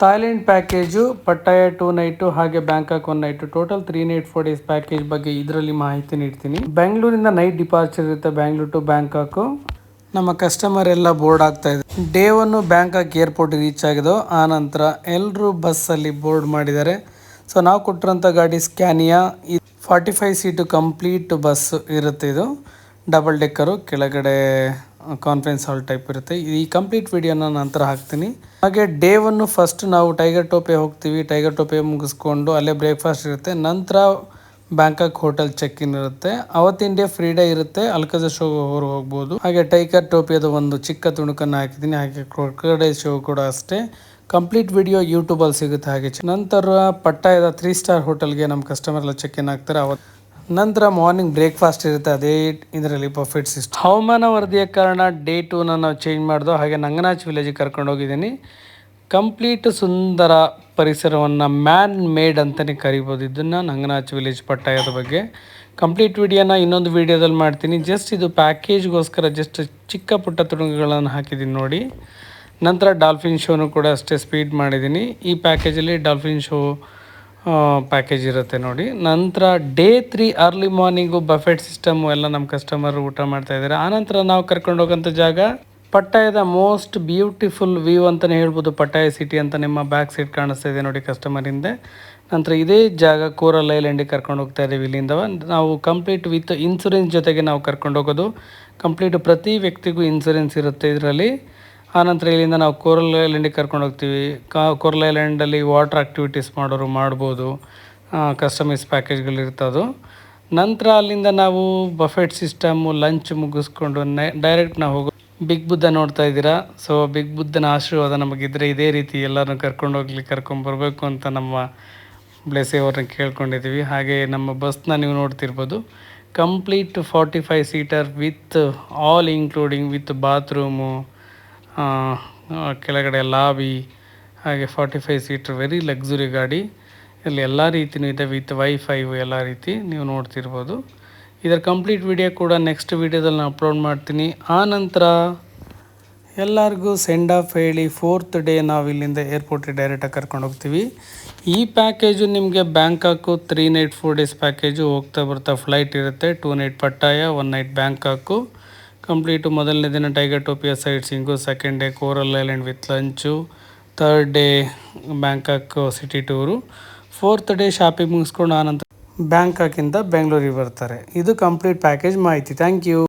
Thailand package Pattaya two night ಹಾಗೆ Bangkok one night. Total three night four days package ಬಗ್ಗೆ ಇದರಲ್ಲಿ ಮಾಹಿತಿ ನೀಡ್ತೀನಿ. ಬೆಂಗಳೂರಿಂದ ನೈಟ್ ಡಿಪಾರ್ಚರ್ ಇರುತ್ತೆ ಬ್ಯಾಂಗ್ಳೂರ್ ಟು ಬ್ಯಾಂಕಾಕು. ನಮ್ಮ ಕಸ್ಟಮರ್ ಎಲ್ಲ ಬೋರ್ಡ್ ಆಗ್ತಾ ಇದೆ day one Bangkok airport reach ಆಗಿದ್ದು, ಆ ನಂತರ ಎಲ್ಲರೂ ಬಸ್ಸಲ್ಲಿ ಬೋರ್ಡ್ ಮಾಡಿದ್ದಾರೆ. ಸೊ ನಾವು ಕೊಟ್ಟಿರೋಂಥ ಗಾಡಿ ಸ್ಕ್ಯಾನಿಯಾ ಇದು forty five seat complete bus ಇರುತ್ತೆ ಇದು. ಡಬಲ್ ಡೆಕ್ಕರು, ಕೆಳಗಡೆ ಕಾನ್ಫರೆನ್ಸ್ ಹಾಲ್ ಟೈಪ್ ಇರುತ್ತೆ. ಈ ಕಂಪ್ಲೀಟ್ ವಿಡಿಯೋನ ನಂತರ ಹಾಕ್ತೀನಿ. ಹಾಗೆ ಡೇ ಒನ್ನು ಫಸ್ಟ್ ನಾವು ಟೈಗರ್ ಟೋಪೆ ಹೋಗ್ತೀವಿ. ಟೈಗರ್ ಟೋಪೆ ಮುಗಿಸ್ಕೊಂಡು ಅಲ್ಲೇ ಬ್ರೇಕ್ಫಾಸ್ಟ್ ಇರುತ್ತೆ. ನಂತರ ಬ್ಯಾಂಕಾಕ್ ಹೋಟೆಲ್ ಚೆಕ್ ಇನ್ ಇರುತ್ತೆ. ಅವತ್ತಿನ ಡೇ ಫ್ರೀ ಡೇ ಇರುತ್ತೆ. ಅಲ್ಕಜ ಶೋ ಅವರು ಹೋಗ್ಬೋದು. ಹಾಗೆ ಟೈಗರ್ ಟೋಪಿಯದ ಒಂದು ಚಿಕ್ಕ ತುಣುಕನ್ನು ಹಾಕಿದ್ದೀನಿ. ಹಾಗೆ ಕ್ರೊಕಡೈ ಶೋ ಕೂಡ ಅಷ್ಟೇ. ಕಂಪ್ಲೀಟ್ ವಿಡಿಯೋ ಯೂಟ್ಯೂಬಲ್ಲಿ ಸಿಗುತ್ತೆ ಹಾಗೆ. ನಂತರ ಪಟ್ಟಾಯದ ತ್ರೀ ಸ್ಟಾರ್ ಹೋಟೆಲ್ಗೆ ನಮ್ಮ ಕಸ್ಟಮರ್ ಎಲ್ಲ ಚೆಕ್ ಇನ್ ಆಗ್ತಾರೆ. ಅವತ್ತು ನಂತರ ಮಾರ್ನಿಂಗ್ ಬ್ರೇಕ್ಫಾಸ್ಟ್ ಇರುತ್ತೆ, ಅದೇ ಇದರಲ್ಲಿ ಪರ್ಫೆಕ್ಟ್ ಸಿಸ್ಟಮ್ ಹವಾಮಾನ ವರದಿಯ ಕಾರಣ ಡೇ ಟೂನ ನಾವು ಚೇಂಜ್ ಮಾಡಿದೋ ಹಾಗೆ ನಂಗನಾಚ್ ವಿಲೇಜಿಗೆ ಕರ್ಕೊಂಡು ಹೋಗಿದ್ದೀನಿ. ಕಂಪ್ಲೀಟ್ ಸುಂದರ ಪರಿಸರವನ್ನು ಮ್ಯಾನ್ ಮೇಡ್ ಅಂತಲೇ ಕರಿಬೋದು ಇದನ್ನು ನಂಗನಾಚ್ ವಿಲೇಜ್ ಪಟ್ಟಾಯದ ಬಗ್ಗೆ. ಕಂಪ್ಲೀಟ್ ವಿಡಿಯೋನ ಇನ್ನೊಂದು ವಿಡಿಯೋದಲ್ಲಿ ಮಾಡ್ತೀನಿ. ಜಸ್ಟ್ ಇದು ಪ್ಯಾಕೇಜ್ಗೋಸ್ಕರ ಜಸ್ಟ್ ಚಿಕ್ಕ ಪುಟ್ಟ ತುಣುಕುಗಳನ್ನು ಹಾಕಿದ್ದೀನಿ ನೋಡಿ. ನಂತರ ಡಾಲ್ಫಿನ್ ಶೋನು ಕೂಡ ಅಷ್ಟೇ ಸ್ಪೀಡ್ ಮಾಡಿದ್ದೀನಿ. ಈ ಪ್ಯಾಕೇಜಲ್ಲಿ ಡಾಲ್ಫಿನ್ ಶೋ ಪ್ಯಾಕೇಜ್ ಇರುತ್ತೆ ನೋಡಿ. ನಂತರ day three early morning buffet system ಎಲ್ಲ ನಮ್ಮ ಕಸ್ಟಮರ್ ಊಟ ಮಾಡ್ತಾ ಇದ್ದಾರೆ. ಆನಂತರ ನಾವು ಕರ್ಕೊಂಡು ಹೋಗೋಂಥ ಜಾಗ, ಪಟ್ಟಾಯದ ಮೋಸ್ಟ್ ಬ್ಯೂಟಿಫುಲ್ ವ್ಯೂ ಅಂತಲೇ ಹೇಳ್ಬೋದು. ಪಟ್ಟಾಯ ಸಿಟಿ ಅಂತ ನಿಮ್ಮ ಬ್ಯಾಕ್ ಸೈಡ್ ಕಾಣಿಸ್ತಾ ಇದೆ ನೋಡಿ ಕಸ್ಟಮರ್ ಹಿಂದೆ. ನಂತರ ಇದೇ ಜಾಗ ಕೋರಲ್ ಐಲ್ಯಾಂಡಿಗೆ ಕರ್ಕೊಂಡು ಹೋಗ್ತಾ ಇದ್ದೀವಿ ಇಲ್ಲಿಂದ. ನಾವು ಕಂಪ್ಲೀಟ್ ವಿತ್ ಇನ್ಸೂರೆನ್ಸ್ ಜೊತೆಗೆ ನಾವು ಕರ್ಕೊಂಡು ಹೋಗೋದು. ಕಂಪ್ಲೀಟ್ ಪ್ರತಿ ವ್ಯಕ್ತಿಗೂ ಇನ್ಸೂರೆನ್ಸ್ ಇರುತ್ತೆ ಇದರಲ್ಲಿ. ಆನಂತರ ಇಲ್ಲಿಂದ ನಾವು ಕೋರಲ್ ಐಲ್ಯಾಂಡಿಗೆ ಕರ್ಕೊಂಡು ಹೋಗ್ತೀವಿ. ಕಾ ಕೋರಲ್ ಐಲ್ಯಾಂಡಲ್ಲಿ ವಾಟರ್ ಆ್ಯಕ್ಟಿವಿಟೀಸ್ ಮಾಡೋರು ಮಾಡ್ಬೋದು. ಕಸ್ಟಮೈಸ್ ಪ್ಯಾಕೇಜ್ಗಳಿರ್ತದು ನಂತರ ಅಲ್ಲಿಂದ ನಾವು ಬಫೆಟ್ ಸಿಸ್ಟಮು ಲಂಚ್ ಮುಗಿಸ್ಕೊಂಡು ನೈ ಡೈರೆಕ್ಟ್ ನಾವು ಹೋಗೋ ಬಿಗ್ ಬುದ್ಧ ನೋಡ್ತಾ ಇದ್ದೀರಾ? ಸೊ ಬಿಗ್ ಬುದ್ಧನ ಆಶೀರ್ವಾದ ನಮಗಿದ್ರೆ ಇದೇ ರೀತಿ ಎಲ್ಲರನ್ನು ಕರ್ಕೊಂಡು ಹೋಗ್ಲಿ ಕರ್ಕೊಂಬರ್ಬೇಕು ಅಂತ ನಮ್ಮ ಬ್ಲೆಸಿ ಅವ್ರನ್ನ ಕೇಳ್ಕೊಂಡಿದ್ದೀವಿ. ಹಾಗೆ ನಮ್ಮ ಬಸ್ನ ನೀವು ನೋಡ್ತಿರ್ಬೋದು. Complete forty five seater with all including with bathroom ಕೆಳಗಡೆ ಲಾಬಿ, ಹಾಗೆ forty five seater very luxury ಗಾಡಿ. ಇಲ್ಲಿ ಎಲ್ಲ ರೀತಿಯೂ ಇದೆ ವಿತ್ ವೈಫೈ ಎಲ್ಲ ರೀತಿ ನೀವು ನೋಡ್ತಿರ್ಬೋದು. ಇದರ ಕಂಪ್ಲೀಟ್ ವಿಡಿಯೋ ಕೂಡ ನೆಕ್ಸ್ಟ್ ವಿಡಿಯೋದಲ್ಲಿ ನಾನು ಅಪ್ಲೋಡ್ ಮಾಡ್ತೀನಿ. ಆ ನಂತರ ಎಲ್ಲರಿಗೂ ಸೆಂಡ್ ಆಫ್ ಹೇಳಿ ಫೋರ್ತ್ ಡೇ ನಾವು ಇಲ್ಲಿಂದ ಏರ್ಪೋರ್ಟಿಗೆ ಡೈರೆಕ್ಟಾಗಿ ಕರ್ಕೊಂಡು ಹೋಗ್ತೀವಿ. ಈ ಪ್ಯಾಕೇಜು ನಿಮಗೆ Bangkok three night four days package ಹೋಗ್ತಾ ಬರ್ತಾ ಫ್ಲೈಟ್ ಇರುತ್ತೆ. Two night Pattaya one night Bangkok complete ಮೊದಲನೇ ದಿನ tiger Topia sightseeing second day coral island with lunch third day Bangkok city tour fourth day shopping ಮುಗಿಸ್ಕೊಂಡು ಆನಂತರ ಬ್ಯಾಂಕಾಕಿಂದ ಬೆಂಗಳೂರಿಗೆ ಬರ್ತಾರೆ. ಇದು ಕಂಪ್ಲೀಟ್ ಪ್ಯಾಕೇಜ್ ಮಾಹಿತಿ. Thank you